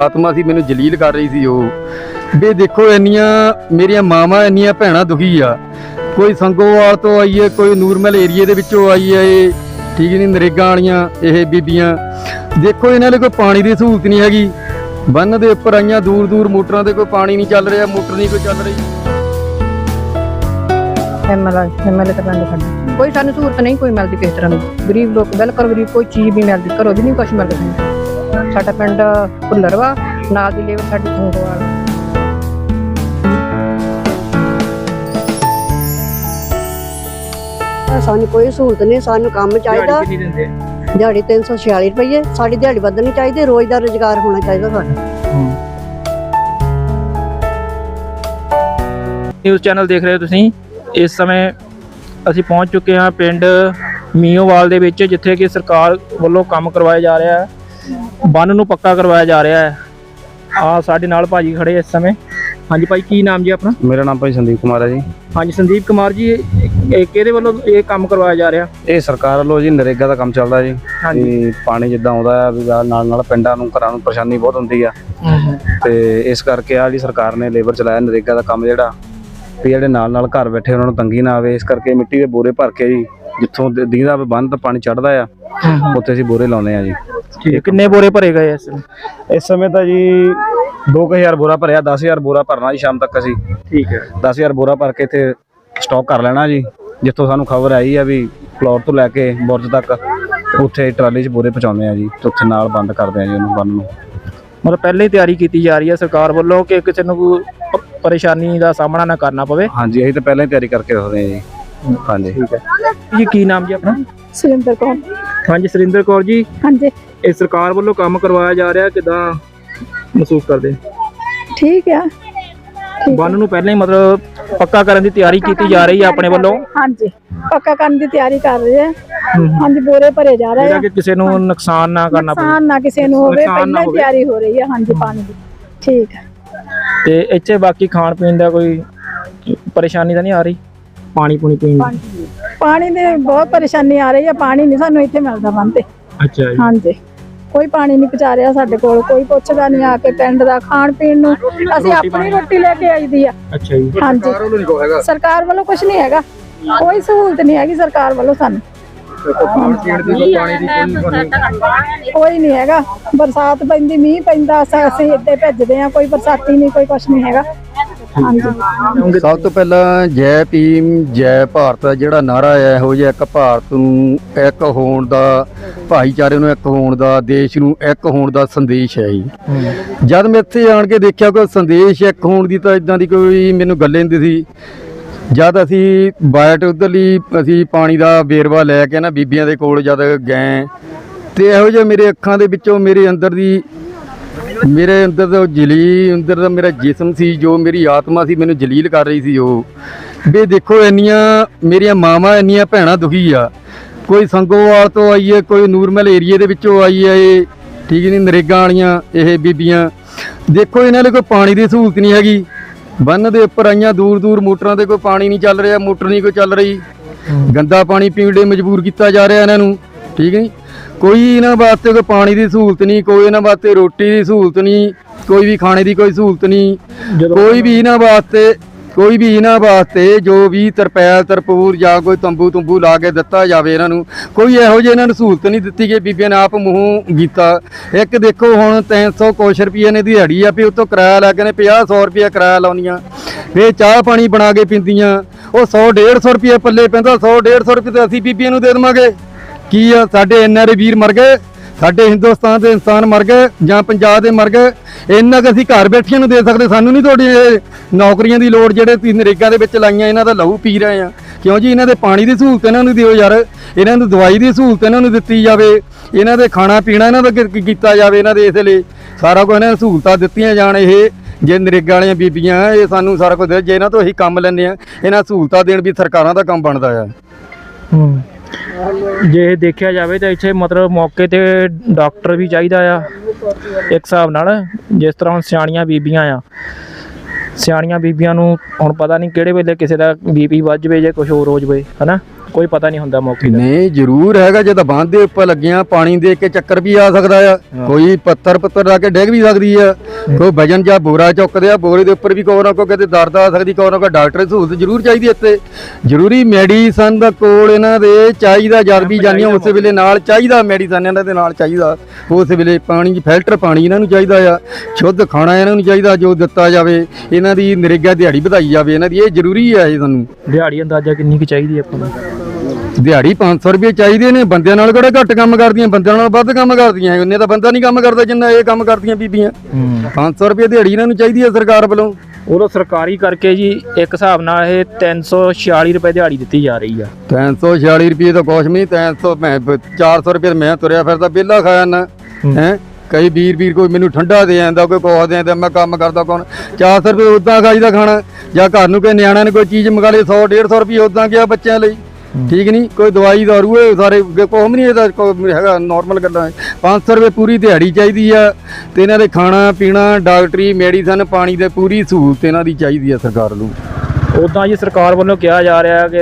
ਆਤਮਾ ਸੀ, ਮੈਨੂੰ ਜਲੀਲ ਕਰ ਰਹੀ ਸੀ ਉਹ। ਵੀ ਦੇਖੋ, ਇੰਨੀਆਂ ਮੇਰੀਆਂ ਮਾਵਾਂ, ਇੰਨੀਆਂ ਭੈਣਾਂ ਦੁਖੀ ਆ। ਕੋਈ ਸੰਗੋਵਾਲ ਤੋਂ ਆਈ ਹੈ ਕੋਈ ਨੂਰਮਲ ਏਰੀਏ ਦੇ ਵਿੱਚੋਂ ਆਈ ਹੈ ਠੀਕ ਨਹੀਂ ਨਰੇਗਾ ਵਾਲੀਆਂ, ਇਹ ਬੀਬੀਆਂ। ਦੇਖੋ, ਇਹਨਾਂ ਲਈ ਕੋਈ ਪਾਣੀ ਦੀ ਸਹੂਲਤ ਨਹੀਂ ਹੈਗੀ। ਬੰਨ ਦੇ ਉੱਪਰ ਆਈਆਂ, ਦੂਰ ਦੂਰ ਮੋਟਰਾਂ ਤੇ ਕੋਈ ਪਾਣੀ ਨਹੀਂ ਚੱਲ ਰਿਹਾ, ਮੋਟਰ ਨਹੀਂ ਕੋਈ ਚੱਲ ਰਹੀ। ਐਮਐਲ ਐਮਐਲ ਤਾਂ ਪਿੰਡ ਸਾਡਾ ਕੋਈ ਸਾਨੂੰ ਸਹੂਲਤ ਨਹੀਂ, ਕੋਈ ਮਿਲਦੀ ਕਿਸੇ ਤਰ੍ਹਾਂ ਦੀ। ਗਰੀਬ ਲੋਕ, ਬਿਲਕੁਲ ਗਰੀਬ, ਕੋਈ ਚੀਜ਼ ਨਹੀਂ ਮਿਲਦੀ। ਘਰੋਂ ਵੀ ਨਹੀਂ ਕੁਛ ਮਿਲਦਾ। ਸਾਡਾ ਪਿੰਡ ਭੁੱਲਰ ਵਾ ਨਾਲ ਦੀ ਲੇਵਰ ਸਾਡੀ ਸੰਗੋਵਾਲ ਸਾਨੂੰ ਕੋਈ ਸਹੂਲਤ ਨਹੀਂ ਸਾਨੂੰ ਕੰਮ ਚਾਹੀਦਾ ਕਿੰਨੀ ਦਿੰਦੇ ਦਿਹਾੜੀ 346 ਰੁਪਏ ਸਾਡੀ ਦਿਹਾੜੀ ਵਧਣੀ ਚਾਹੀਦੀ ਰੋਜ਼ ਦਾ ਰੁਜ਼ਗਾਰ ਹੋਣਾ ਚਾਹੀਦਾ ਸਾਡਾ। ਨਿਊਜ਼ ਚੈਨਲ ਦੇਖ ਰਹੇ ਹੋ ਤੁਸੀਂ। ਇਸ ਸਮੇਂ ਅਸੀਂ ਪਹੁੰਚ ਚੁੱਕੇ ਹਾਂ ਪਿੰਡ ਮੀਓਵਾਲ ਦੇ ਵਿੱਚ ਜਿੱਥੇ ਕਿ ਸਰਕਾਰ ਵੱਲੋਂ ਕੰਮ ਕਰਵਾਇਆ ਜਾ ਰਿਹਾ ਹੈ। ਬੰਨ ਨੂੰ ਪੱਕਾ ਕਰਵਾਇਆ ਜਾ ਰਿਹਾ ਹੈ। ਆ ਸਾਡੇ ਨਾਲ ਭਾਜੀ ਖੜੇ ਇਸ ਸਮੇਂ। ਹਾਂਜੀ ਭਾਈ ਕੀ ਨਾਮ ਜੀ ਆਪਣਾ? ਮੇਰਾ ਨਾਮ ਭਾਈ ਸੰਦੀਪ ਕੁਮਾਰ ਹੈ ਜੀ। ਹਾਂਜੀ ਸੰਦੀਪ ਕੁਮਾਰ ਜੀ ਇਹ ਇਹ ਕਿਹਦੇ ਵੱਲੋਂ ਇਹ ਕੰਮ ਕਰਵਾਇਆ ਜਾ ਰਿਹਾ? ਇਹ ਸਰਕਾਰ ਵੱਲੋਂ ਜੀ ਨਰੇਗਾ ਦਾ ਕੰਮ ਚੱਲਦਾ ਜੀ। ਹਾਂਜੀ। ਪਾਣੀ ਜਿੱਦਾਂ ਆਉਂਦਾ ਆ ਵੀ ਨਾਲ ਨਾਲ ਪਿੰਡਾਂ ਨੂੰ ਘਰਾਂ ਨੂੰ ਪਰੇਸ਼ਾਨੀ ਬਹੁਤ ਹੁੰਦੀ ਆ। ਤੇ ਇਸ ਕਰਕੇ ਆ ਜਿਹੜੀ ਸਰਕਾਰ ਨੇ ਲੇਬਰ ਚਲਾਇਆ ਨਰੇਗਾ ਦਾ ਕੰਮ ਜਿਹੜਾ ਵੀ ਜਿਹੜੇ ਨਾਲ ਨਾਲ ਘਰ ਬੈਠੇ ਉਹਨਾਂ ਨੂੰ ਤੰਗੀ ਨਾ ਆਵੇ ਇਸ ਕਰਕੇ ਮਿੱਟੀ ਦੇ ਬੋਰੇ ਭਰ ਕੇ ਜੀ ਜਿੱਥੋਂ ਦੀਂਦਾ ਬੰਦ ਪਾਣੀ ਚੜਦਾ ਆ ਉੱਥੇ ਅਸੀਂ ਬੋਰੇ ਲਾਉਂਦੇ ਆ ਜੀ। ਕਿੰਨੇ ਬੋਰੇ ਭਰੇ ਗਏ ਇਸ ਸਮੇਂ? ਇਸ ਸਮੇਂ ਤਾਂ ਜੀ 2000 ਬੋਰਾ ਭਰਿਆ 10000 ਬੋਰਾ ਭਰਨਾ ਜੀ ਸ਼ਾਮ ਤੱਕ ਅਸੀਂ। ਠੀਕ ਹੈ 10000 ਬੋਰਾ ਭਰ ਕੇ ਇੱਥੇ ਸਟਾਕ ਕਰ ਲੈਣਾ ਜੀ। ਜਿੱਥੋਂ ਸਾਨੂੰ ਖਬਰ ਆਈ ਆ ਵੀ ਫਲੋਰ ਤੋਂ ਲੈ ਕੇ ਬੁਰਜ ਤੱਕ ਉੱਥੇ ਟਰਾਲੀ 'ਚ ਬੋਰੇ ਪਹੁੰਚਾਉਂਦੇ ਆ ਜੀ ਤੇ ਉੱਥੇ ਨਾਲ ਬੰਦ ਕਰਦੇ ਆ ਜੀ ਉਹਨੂੰ ਬੰਨ ਨੂੰ। ਮਤਲਬ ਪਹਿਲੇ ਹੀ ਤਿਆਰੀ ਕੀਤੀ ਜਾ ਰਹੀ ਹੈ ਸਰਕਾਰ ਵੱਲੋਂ ਕਿ ਕਿਸੇ ਨੂੰ ਕੋਈ ਪਰੇਸ਼ਾਨੀ ਦਾ ਸਾਹਮਣਾ ਨਾ ਕਰਨਾ ਪਵੇ? ਹਾਂਜੀ ਅਸੀਂ ਤਾਂ ਪਹਿਲਾਂ ਹੀ ਤਿਆਰੀ ਕਰਕੇ ਰੱਖਦੇ ਆ ਜੀ। ਹਾਂਜੀ। ਠੀਕ ਹੈ ਜੀ ਕੀ ਨਾਮ ਜੀ ਆਪਣਾ? ਸੁਰਿੰਦਰ ਕੌਰ। ਹਾਂਜੀ ਸੁਰਿੰਦਰ ਕੌਰ ਜੀ। ਹਾਂਜੀ। ਇਹ ਸਰਕਾਰ ਵੱਲੋਂ ਕੰਮ ਕਰਵਾਇਆ ਜਾ ਰਿਹਾ ਕਿਦਾਂ ਮਹਿਸੂਸ ਕਰਦੇ? ਠੀਕ ਆ। ਬੰਨ ਨੂੰ ਪਹਿਲਾਂ ਹੀ ਮਤਲਬ ਪੱਕਾ ਕਰਨ ਦੀ ਤਿਆਰੀ ਕੀਤੀ ਜਾ ਰਹੀ ਹੈ ਆਪਣੇ ਵੱਲੋਂ? ਹਾਂਜੀ ਪੱਕਾ ਕਰਨ ਦੀ ਤਿਆਰੀ ਕਰ ਰਹੇ ਆ। ਹਾਂਜੀ ਬੋਰੇ ਭਰੇ ਜਾ ਰਹੇ ਜਿਹੜਾ ਆ ਕਿ ਕਿਸੇ ਨੂੰ ਨੁਕਸਾਨ ਨਾ ਕਰਨਾ ਪਵੇ। ਨੁਕਸਾਨ ਨਾ ਕਿਸੇ ਨੂੰ ਹੋਵੇ ਨੁਕਸਾਨ ਨਾ ਪਹਿਲਾਂ ਹੀ ਹੋਵੇ। ਤਿਆਰੀ ਹੋ ਰਹੀ ਹੈ ਹਾਂਜੀ ਪਾਣੀ ਦੀ। ਠੀਕ ਹੈ ਤੇ ਇੱਥੇ ਬਾਕੀ ਖਾਣ ਪੀਣ ਦਾ ਕੋਈ ਪਰੇਸ਼ਾਨੀ ਤਾਂ ਨਹੀਂ ਆ ਰਹੀ? ਪਾਣੀ ਪੂਣੀ ਪੀਣ ਦੀ? ਪਾਣੀ ਦੇ ਬਹੁਤ ਪਰੇਸ਼ਾਨੀ ਆ ਰਹੀ ਹੈ ਪਾਣੀ ਨਹੀਂ ਸਾਨੂੰ ਇੱਥੇ ਮਿਲਦਾ ਬੰਦੇ। ਅੱਛਾ ਜੀ। ਹਾਂਜੀ। ਕੋਈ ਪਾਣੀ ਨਹੀਂ ਪਹੁੰਚਾ ਰਿਹਾ ਸਾਡੇ ਕੋਲ ਕੋਈ ਪੁੱਛਦਾ ਨਹੀਂ ਆ ਕੇ ਪਿੰਡ ਦਾ ਖਾਣ ਪੀਣ ਨੂੰ। ਅਸੀਂ ਆਪਣੀ ਰੋਟੀ ਲੈ ਕੇ ਆਈਦੀ ਆ। ਅੱਛਾ ਜੀ। ਹਾਂਜੀ। ਸਰਕਾਰ ਵੱਲੋਂ ਕੁਝ ਨਹੀਂ ਹੈਗਾ। ਕੋਈ ਸਹੂਲਤ ਨਹੀਂ ਹੈਗੀ ਸਰਕਾਰ ਵੱਲੋਂ ਸਾਨੂੰ। ਕੋਈ ਨਹੀਂ ਹੈਗਾ। ਬਰਸਾਤ ਪੈਂਦੀ ਮੀਂਹ ਪੈਂਦਾ ਅਸਾਂ- ਅਸੀਂ ਇੱਥੇ ਭੇਜਦੇ ਆ ਕੋਈ ਬਰਸਾਤੀ ਨਹੀਂ ਕੋਈ ਕੁਝ ਨਹੀਂ ਹੈਗਾ। ਹਾਂਜੀ। ਸਭ ਤੋਂ ਪਹਿਲਾਂ ਜੈ ਭੀਮ ਜੈ ਭਾਰਤ ਦਾ ਜਿਹੜਾ ਨਾਰਾ ਹੈ ਇਹੋ ਜਿਹਾ ਇੱਕ ਭਾਰਤ ਨੂੰ ਇੱਕ ਹੋਣ ਦਾ ਭਾਈਚਾਰੇ ਨੂੰ ਇੱਕ ਹੋਣ ਦਾ ਦੇਸ਼ ਨੂੰ ਇੱਕ ਹੋਣ ਦਾ ਸੰਦੇਸ਼ ਹੈ ਜੀ। ਜਦ ਮੈਂ ਇੱਥੇ ਆਣ ਕੇ ਦੇਖਿਆ ਕੋਈ ਸੰਦੇਸ਼ ਇੱਕ ਹੋਣ ਦੀ ਤਾਂ ਇਦਾਂ ਦੀ ਕੋਈ ਮੈਨੂੰ ਗੱਲ ਨਹੀਂ ਹੁੰਦੀ ਸੀ ਜਦ ਅਸੀਂ ਬਾਇਟ ਉਧਰਲੀ ਅਸੀਂ ਪਾਣੀ ਦਾ ਵੇਰਵਾ ਲੈ ਕੇ ਨਾ ਬੀਬੀਆਂ ਦੇ ਕੋਲ ਜਦ ਗਏ ਤੇ ਇਹੋ ਜਿਹਾ ਮੇਰੇ ਅੱਖਾਂ ਦੇ ਵਿੱਚੋਂ ਮੇਰੇ ਅੰਦਰ ਦੀ ਮੇਰੇ ਅੰਦਰ ਦਾ ਜਲੀਲ ਅੰਦਰ ਦਾ ਮੇਰਾ ਜਿਸਮ ਸੀ, ਜੋ ਮੇਰੀ ਆਤਮਾ ਸੀ, ਮੈਨੂੰ ਜਲੀਲ ਕਰ ਰਹੀ ਸੀ ਉਹ। ਵੀ ਦੇਖੋ ਇੰਨੀਆਂ, ਮੇਰੀਆਂ ਮਾਵਾਂ ਇੰਨੀਆਂ ਭੈਣਾਂ ਦੁਖੀ ਆ। ਕੋਈ ਸੰਗੋਵਾਲ ਤੋਂ ਆਈ ਹੈ ਕੋਈ ਨੂਰਮਲ ਏਰੀਏ ਦੇ ਵਿੱਚੋਂ ਆਈ ਹੈ ਇਹ। ਠੀਕ ਨਹੀਂ ਨਰੇਗਾ ਵਾਲੀਆਂ, ਇਹ ਬੀਬੀਆਂ। ਦੇਖੋ ਇਹਨਾਂ ਲਈ ਕੋਈ ਪਾਣੀ ਦੀ ਸਹੂਲਤ ਨਹੀਂ ਹੈਗੀ। ਬੰਨ ਦੇ ਉੱਪਰ ਆਈਆਂ ਦੂਰ ਦੂਰ, ਮੋਟਰਾਂ ਤੇ ਕੋਈ ਪਾਣੀ ਨਹੀਂ ਚੱਲ ਰਿਹਾ, ਮੋਟਰ ਨਹੀਂ ਕੋਈ ਚੱਲ ਰਹੀ। ਗੰਦਾ ਪਾਣੀ ਪੀਣ ਲਈ ਮਜਬੂਰ ਕੀਤਾ ਜਾ ਰਿਹਾ ਇਹਨਾਂ ਨੂੰ। ਠੀਕ ਨਹੀਂ ਕੋਈ ਇਹਨਾਂ ਵਾਸਤੇ ਕੋਈ ਪਾਣੀ ਦੀ ਸਹੂਲਤ ਨਹੀਂ ਕੋਈ ਇਹਨਾਂ ਵਾਸਤੇ ਰੋਟੀ ਦੀ ਸਹੂਲਤ ਨਹੀਂ ਕੋਈ ਵੀ ਖਾਣੇ ਦੀ ਕੋਈ ਸਹੂਲਤ ਨਹੀਂ। ਕੋਈ ਵੀ ਇਹਨਾਂ ਵਾਸਤੇ ਕੋਈ ਵੀ ਇਹਨਾਂ ਵਾਸਤੇ ਜੋ ਵੀ ਤਰਪੈਲ ਤਰਪੂਰ ਜਾਂ ਕੋਈ ਤੰਬੂ ਤੁੰਬੂ ਲਾ ਕੇ ਦਿੱਤਾ ਜਾਵੇ ਇਹਨਾਂ ਨੂੰ ਕੋਈ ਇਹੋ ਜਿਹੀ ਇਹਨਾਂ ਨੂੰ ਸਹੂਲਤ ਨਹੀਂ ਦਿੱਤੀ ਗਈ। ਬੀਬੀਆਂ ਨੇ ਆਪ ਮੂੰਹੋਂ ਕੀਤਾ। ਇੱਕ ਦੇਖੋ ਹੁਣ 300 ਕੁਛ ਰੁਪਏ ਨੇ ਦਿਹਾੜੀ ਆ ਵੀ ਉਤੋਂ ਕਿਰਾਇਆ ਲੱਗ ਨੇ 50 100 ਰੁਪਏ ਕਿਰਾਇਆ ਲਾਉਣੀਆਂ। ਫੇ ਚਾਹ ਪਾਣੀ ਬਣਾ ਕੇ ਪੀਂਦੀਆਂ। ਉਹ 100 150 ਰੁਪਏ ਪੱਲੇ ਪੈਂਦਾ 100 150 ਰੁਪਏ ਤੇ ਅਸੀਂ ਬੀਬੀਆਂ ਨੂੰ ਦੇ ਦੇਵਾਂਗੇ। ਕੀ ਆ? ਸਾਡੇ ਐਨਆਰਏ ਵੀਰ ਮਰ ਗਏ, ਸਾਡੇ ਹਿੰਦੁਸਤਾਨ ਦੇ ਇਨਸਾਨ ਮਰ ਗਏ ਜਾਂ ਪੰਜਾਬ ਦੇ ਮਰ ਗਏ, ਇੰਨਾ ਕੁ ਅਸੀਂ ਘਰ ਬੈਠਿਆਂ ਨੂੰ ਦੇ ਸਕਦੇ, ਸਾਨੂੰ ਨਹੀਂ ਤੁਹਾਡੀ ਨੌਕਰੀਆਂ ਦੀ ਲੋੜ ਜਿਹੜੇ ਤੁਸੀਂ ਨਰੇਗਾ ਦੇ ਵਿੱਚ ਲਾਈਆਂ, ਇਹਨਾਂ ਦਾ ਲਹੂ ਪੀ ਰਹੇ ਆ। ਕਿਉਂ ਜੀ? ਇਹਨਾਂ ਦੇ ਪਾਣੀ ਦੀ ਸਹੂਲਤ ਇਹਨਾਂ ਨੂੰ ਦਿਓ ਯਾਰ, ਇਹਨਾਂ ਨੂੰ ਦਵਾਈ ਦੀ ਸਹੂਲਤ ਇਹਨਾਂ ਨੂੰ ਦਿੱਤੀ ਜਾਵੇ, ਇਹਨਾਂ ਦੇ ਖਾਣਾ ਪੀਣਾ ਇਹਨਾਂ ਦਾ ਕੀ- ਕੀਤਾ ਜਾਵੇ ਇਹਨਾਂ ਦੇ ਇਸ ਲਈ। ਸਾਰਾ ਕੁਝ ਇਹਨਾਂ ਨੂੰ ਸਹੂਲਤਾਂ ਦਿੱਤੀਆਂ ਜਾਣ ਇਹ, ਜੇ ਨਰੇਗਾ ਵਾਲੀਆਂ ਬੀਬੀਆਂ ਇਹ ਸਾਨੂੰ ਸਾਰਾ ਕੁਝ ਦੇ, ਜੇ ਇਹਨਾਂ ਤੋਂ ਅਸੀਂ ਕੰਮ ਲੈਂਦੇ ਆ, ਇਹਨਾਂ ਸਹੂਲਤਾਂ ਦੇਣ ਵੀ ਸਰਕਾਰਾਂ ਦਾ ਕੰਮ ਬਣਦਾ ਆ। ਹੂੰ। ਜੇ ਦੇਖਿਆ ਜਾਵੇ ਤਾਂ ਇੱਥੇ ਮਤਲਬ ਮੌਕੇ ਤੇ ਡਾਕਟਰ ਵੀ ਚਾਹੀਦਾ ਆ, ਇੱਕ ਹਿਸਾਬ ਨਾਲ, ਜਿਸ ਤਰ੍ਹਾਂ ਹੁਣ ਸਿਆਣੀਆਂ ਬੀਬੀਆਂ ਆ। ਸਿਆਣੀਆਂ ਬੀਬੀਆਂ ਨੂੰ ਹੁਣ ਪਤਾ ਨਹੀਂ ਕਿਹੜੇ ਵੇਲੇ ਕਿਸੇ ਦਾ ਬੀਪੀ ਵੱਜ ਜਵੇ ਜਾਂ ਕੁਝ ਹੋਰ ਹੋ ਜਵੇ, ਹਨਾ? ਕੋਈ ਪਤਾ ਨਹੀਂ ਹੁੰਦਾ ਮੌਕੇ ਦਾ ਨਹੀਂ ਜ਼ਰੂਰ ਹੈਗਾ ਜੇ ਤਾਂ ਬੰਦ ਦੇ ਉੱਪਰ ਲੱਗੀਆਂ ਪਾਣੀ ਦੇ ਕੇ ਚੱਕਰ ਵੀ ਆ ਸਕਦਾ ਆ। ਕੋਈ ਪੱਥਰ ਪੱਥਰ ਲਾ ਕੇ ਡਿੱਗ ਵੀ ਸਕਦੀ ਆ। ਕੋਈ ਵਜਨ ਜਾਂ ਬੋਰਾ ਚੁੱਕਦੇ ਆ ਬੋਰੇ ਦੇ ਉੱਪਰ ਵੀ ਕੋਈ ਨਾ ਕੋਈ ਕਿਤੇ ਦਰਦ ਆ ਸਕਦੀ ਕੋਈ ਨਾ ਕੋਈ ਡਾਕਟਰ ਸਹੂਲਤ ਜ਼ਰੂਰ ਚਾਹੀਦੀ ਇੱਥੇ। ਜ਼ਰੂਰੀ ਮੈਡੀਸਨ ਦਾ ਕੋਲ ਇਹਨਾਂ ਦੇ ਚਾਹੀਦਾ ਜਦ ਵੀ ਜਾਂਦੀਆਂ ਉਸੇ ਵੇਲੇ ਨਾਲ ਚਾਹੀਦਾ ਮੈਡੀਸਨ ਇਹਨਾਂ ਦੇ ਨਾਲ ਚਾਹੀਦਾ। ਉਸ ਵੇਲੇ ਪਾਣੀ ਫਿਲਟਰ ਪਾਣੀ ਇਹਨਾਂ ਨੂੰ ਚਾਹੀਦਾ ਆ। ਸ਼ੁੱਧ ਖਾਣਾ ਇਹਨਾਂ ਨੂੰ ਚਾਹੀਦਾ ਜੋ ਦਿੱਤਾ ਜਾਵੇ। ਇਹਨਾਂ ਦੀ ਨਰੇਗਾ ਦਿਹਾੜੀ ਵਧਾਈ ਜਾਵੇ। ਇਹਨਾਂ ਦੀ ਇਹ ਜ਼ਰੂਰੀ ਹੈ ਇਹ ਸਾਨੂੰ। ਦਿਹਾੜੀ ਅੰਦਾਜ਼ਾ ਕਿੰਨੀ ਕੁ ਚਾਹੀਦੀ ਆਪਾਂ ਨੂੰ? ਦਿਹਾੜੀ 500 ਰੁਪਏ ਚਾਹੀਦੇ ਨੇ ਬੰਦਿਆਂ ਨਾਲ ਕਿਹੜਾ ਘੱਟ ਕੰਮ ਕਰਦੀਆਂ ਬੰਦਿਆਂ ਨਾਲ ਵੱਧ ਕੰਮ ਕਰਦੀਆਂ ਉਹਨੇ ਤਾਂ ਬੰਦਾ ਨਹੀਂ ਕੰਮ ਕਰਦਾ ਜਿੰਨਾ ਇਹ ਕੰਮ ਕਰਦੀਆਂ ਬੀਬੀਆਂ। ਹੂੰ। 500 ਰੁਪਏ ਦਿਹਾੜੀ ਇਹਨਾਂ ਨੂੰ ਚਾਹੀਦੀ ਹੈ ਸਰਕਾਰ ਵੱਲੋਂ। ਉਦੋਂ ਸਰਕਾਰੀ ਕਰਕੇ ਜੀ ਇੱਕ ਹਿਸਾਬ ਨਾਲ ਇਹ 346 ਰੁਪਏ ਦਿਹਾੜੀ ਦਿੱਤੀ ਜਾ ਰਹੀ ਆ। 346 ਰੁਪਏ ਤਾਂ ਕੁਛ ਨਹੀਂ 300 ਮੈਂ 400 ਰੁਪਏ ਮੈਂ ਤੁਰਿਆ ਫਿਰਦਾ ਵਿਹਲਾ ਖਾਇਆ ਨਾ ਹੈ। ਕਈ ਵੀਰ ਵੀਰ ਕੋਈ ਮੈਨੂੰ ਠੰਡਾ ਦੇ ਜਾਂਦਾ ਕੋਈ ਕੋਹ ਦੇ ਜਾਂਦਾ ਮੈਂ ਕੰਮ ਕਰਦਾ ਕੌਣ? 400 ਰੁਪਏ ਉਦਾਂ ਖਾਈਦਾ ਖਾਣਾ ਜਾਂ ਘਰ ਨੂੰ ਕੋਈ ਨਿਆਣਿਆਂ ਨੇ ਕੋਈ ਚੀਜ਼ ਮੰਗਾ ਲਈ 100 150 ਰੁਪਏ ਉਦਾਂ ਗਿਆ ਬੱਚਿਆਂ ਲਈ। ਠੀਕ ਨਹੀਂ? ਕੋਈ ਦਵਾਈ ਦਾਰੂ ਇਹ ਸਾਰੇ ਕੋਹ ਨਹੀਂ ਇਹਦਾ ਕੋਈ ਹੈਗਾ ਨਾਰਮਲ ਗੱਲਾਂ। 500 ਰੁਪਏ ਪੂਰੀ ਦਿਹਾੜੀ ਚਾਹੀਦੀ ਆ ਤੇ ਇਹਨਾਂ ਦੇ ਖਾਣਾ, ਪੀਣਾ, ਡਾਕਟਰੀ, ਮੈਡੀਸਨ, ਪਾਣੀ ਦੇ ਪੂਰੀ ਸਹੂਲਤ ਇਹਨਾਂ ਦੀ ਚਾਹੀਦੀ ਆ ਸਰਕਾਰ ਨੂੰ। ਉਦਾਂ ਜੀ ਸਰਕਾਰ ਵੱਲੋਂ ਕਿਹਾ ਜਾ ਰਿਹਾ ਕਿ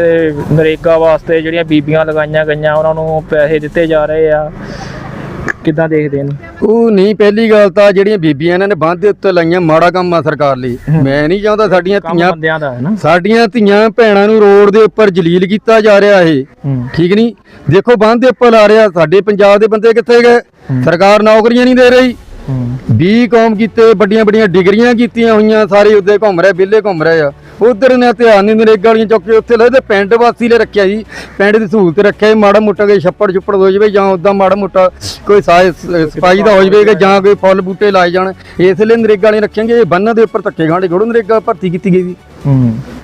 ਨਰੇਗਾ ਵਾਸਤੇ ਜਿਹੜੀਆਂ ਬੀਬੀਆਂ ਲਗਾਈਆਂ ਗਈਆਂ, ਉਹਨਾਂ ਨੂੰ ਪੈਸੇ ਦਿੱਤੇ ਜਾ ਰਹੇ ਆ। ਕਿੱਦਾਂ ਦੇਖਦੇ ਨੇ? ਉਹ ਨਹੀਂ ਪਹਿਲੀ ਗੱਲ ਤਾਂ ਜਿਹੜੀਆਂ ਬੀਬੀਆਂ ਇਹਨਾਂ ਨੇ ਬੰਦ ਦੇ ਉੱਤੇ ਲਾਈਆਂ ਮਾੜਾ ਕੰਮ ਆ ਸਰਕਾਰ ਲਈ। ਮੈਂ ਨਹੀਂ ਚਾਹੁੰਦਾ ਸਾਡੀਆਂ ਕੰਮ ਧੀਆਂ ਬੰਦਿਆਂ ਦਾ ਹੈ ਨਾ। ਸਾਡੀਆਂ ਧੀਆਂ ਭੈਣਾਂ ਨੂੰ ਰੋਡ ਦੇ ਉੱਪਰ ਜਲੀਲ ਕੀਤਾ ਜਾ ਰਿਹਾ ਇਹ। ਹੂੰ ਠੀਕ ਨਹੀਂ? ਦੇਖੋ ਬੰਦ ਦੇ ਉੱਪਰ ਲਾ ਰਿਹਾ ਸਾਡੇ ਪੰਜਾਬ ਦੇ ਬੰਦੇ ਕਿੱਥੇ ਗਏ? ਸਰਕਾਰ ਨੌਕਰੀਆਂ ਨਹੀਂ ਦੇ ਰਹੀ। ਬੀ ਕੌਮ ਕੀਤੇ ਵੱਡੀਆਂ ਵੱਡੀਆਂ ਡਿਗਰੀਆਂ ਕੀਤੀਆਂ ਹੋਈਆਂ ਸਾਰੇ ਉੱਦੇ ਘੁੰਮ ਰਹੇ ਵਿਹਲੇ ਘੁੰਮ ਰਹੇ ਆ। ਉਧਰ ਨੇ ਧਿਆਨ ਨਹੀਂ ਨਰੇਗਾ ਵਾਲੀਆਂ ਚੁੱਕ ਕੇ ਉੱਥੇ ਲੱਗਦੇ ਪਿੰਡ ਵਾਸੀ ਲਈ ਰੱਖਿਆ ਜੀ ਪਿੰਡ ਦੀ ਸਹੂਲਤ ਰੱਖਿਆ ਜੀ, ਮਾੜਾ ਮੋਟਾ ਕੋਈ ਛੱਪੜ ਛੁੱਪੜ ਹੋ ਜਾਵੇ ਜਾਂ ਉਦਾਂ ਮਾੜਾ ਮੋਟਾ ਕੋਈ ਸਾਇ ਸਪਾਈ ਦਾ ਹੋ ਜਾਵੇ ਜਾਂ ਕੋਈ ਫੁੱਲ ਬੂਟੇ ਲਾਏ ਜਾਣ ਇਸ ਲਈ ਨਰੇਗਾ ਵਾਲੇ ਰੱਖਾਂਗੇ ਇਹ ਬੰਨਾਂ ਦੇ ਉੱਪਰ ਧੱਕੇ ਗਾਂਡੇ ਗੜੋ ਨਰੇਗਾ ਭਰਤੀ ਕੀਤੀ ਗਈ ਜੀ।